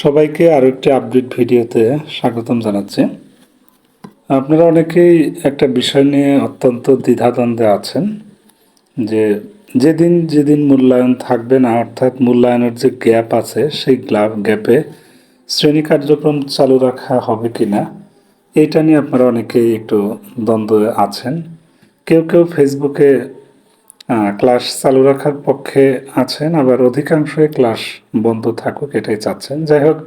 সবাইকে আরও একটি আপডেট ভিডিওতে স্বাগতম জানাচ্ছি। আপনারা অনেকেই একটা বিষয় নিয়ে অত্যন্ত দ্বিধাদ্বন্দ্বে আছেন যে যেদিন যেদিন মূল্যায়ন থাকবে না, অর্থাৎ মূল্যায়নের যে গ্যাপ আছে, সেই গ্যাপে শ্রেণি কার্যক্রম চালু রাখা হবে কি না এইটা নিয়ে আপনারা অনেকেই একটু দ্বন্দ্বে আছেন। কেউ কেউ ফেসবুকে ক্লাস চালু রাখার পক্ষে আছেন, আবার অধিকাংশই ক্লাস বন্ধ থাকুক এটাই চাচ্ছেন। যাই হোক,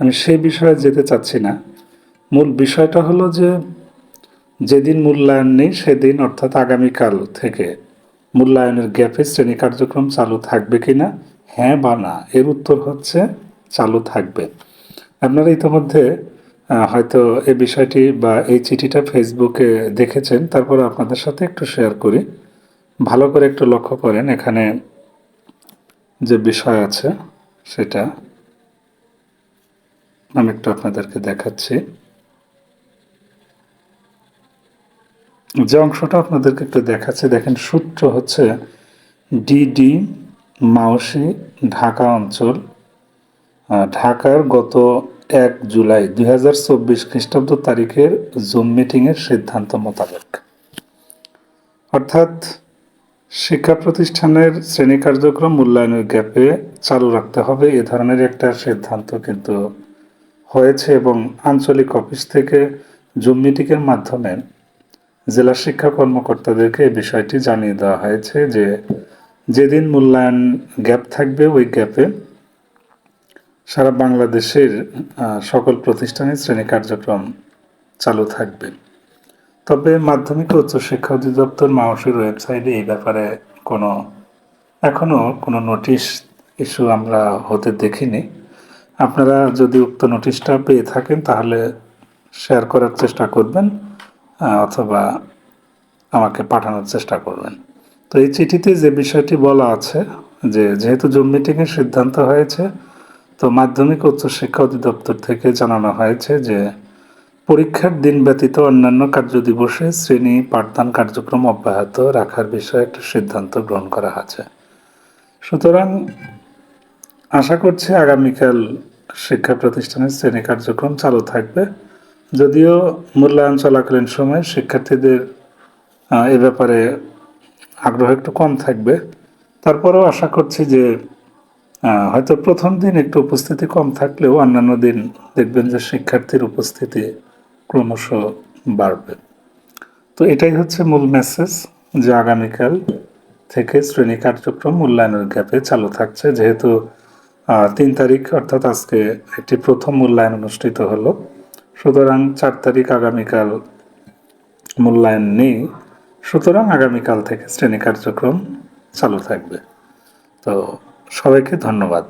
আমি সেই বিষয়ে যেতে চাচ্ছি না। মূল বিষয়টা হলো যে, যেদিন মূল্যায়ন নেই সেদিন, অর্থাৎ আগামীকাল থেকে মূল্যায়নের গ্যাপে শ্রেণি কার্যক্রম চালু থাকবে কি না হ্যাঁ বা না, এর উত্তর হচ্ছে চালু থাকবে। আপনারা ইতিমধ্যে হয়তো এই বিষয়টি বা এই চিঠিটা ফেসবুকে দেখেছেন, তারপর আপনাদের সাথে একটু শেয়ার করি। ভালো করে একটু লক্ষ্য করেন, এখানে যে বিষয় আছে সেটা আমি একটু আপনাদেরকে দেখাচ্ছি। যে অংশটা আপনাদেরকে একটু দেখাচ্ছি, দেখেন সূত্র হচ্ছে ডিডি মাউসি, ঢাকা অঞ্চল। ঢাকার গত এক জুলাই দুই হাজার চব্বিশ খ্রিস্টাব্দ তারিখের জুম মিটিংয়ের সিদ্ধান্ত মোতাবেক। অর্থাৎ শিক্ষা প্রতিষ্ঠানের শ্রেণি কার্যক্রম মূল্যায়নের গ্যাপে চালু রাখতে হবে। এ ধরনের একটা সিদ্ধান্ত কিন্তু হয়েছে এবং আঞ্চলিক অফিস থেকে জুম মিটিংয়ের মাধ্যমে জেলা শিক্ষা কর্মকর্তাদেরকে এই বিষয়টি জানিয়ে দেওয়া হয়েছে যে, যেদিন মূল্যায়ন গ্যাপ থাকবে, ওই গ্যাপে সারা বাংলাদেশের সকল প্রতিষ্ঠানের শ্রেণি কার্যক্রম চালু থাকবে। তবে মাধ্যমিক ও উচ্চশিক্ষা অধিদপ্তর মাউসের ওয়েবসাইটে এই ব্যাপারে কোনো এখনও কোনো নোটিশ ইস্যু আমরা হতে দেখিনি। আপনারা যদি উক্ত নোটিশটা পেয়ে থাকেন তাহলে শেয়ার করার চেষ্টা করবেন অথবা আমাকে পাঠানোর চেষ্টা করবেন। তো এই চিঠিতে যে বিষয়টি বলা আছে যে, যেহেতু জুম মিটিংয়ের সিদ্ধান্ত হয়েছে, তো মাধ্যমিক ও উচ্চশিক্ষা অধিদপ্তর থেকে জানানো হয়েছে যে পরীক্ষার দিন ব্যতীত অন্যান্য কার্যদিবসে শ্রেণি পাঠদান কার্যক্রম অব্যাহত রাখার বিষয়ে একটা সিদ্ধান্ত গ্রহণ করা আছে সুতরাং আশা করছি আগামীকাল শিক্ষা প্রতিষ্ঠানের শ্রেণি কার্যক্রম চালু থাকবে। যদিও মূল্যায়ন চলাকালীন সময় শিক্ষার্থীদের এ ব্যাপারে আগ্রহ একটু কম থাকবে। তারপরেও আশা করছি যে হয়তো প্রথম দিন একটু উপস্থিতি কম থাকলেও অন্যান্য দিন দেখবেন যে শিক্ষার্থীর উপস্থিতি ক্রমশ বাড়বে। তো এটাই হচ্ছে মূল মেসেজ যে আগামীকাল থেকে শ্রেণি কার্যক্রম মূল্যায়নের গ্যাপে চালু থাকছে। যেহেতু তিন তারিখ অর্থাৎ আজকে একটি প্রথম মূল্যায়ন অনুষ্ঠিত হলো। সুতরাং চার তারিখ আগামীকাল মূল্যায়ন নেই। সুতরাং আগামীকাল থেকে শ্রেণি কার্যক্রম চালু থাকবে। তো সবাইকে ধন্যবাদ।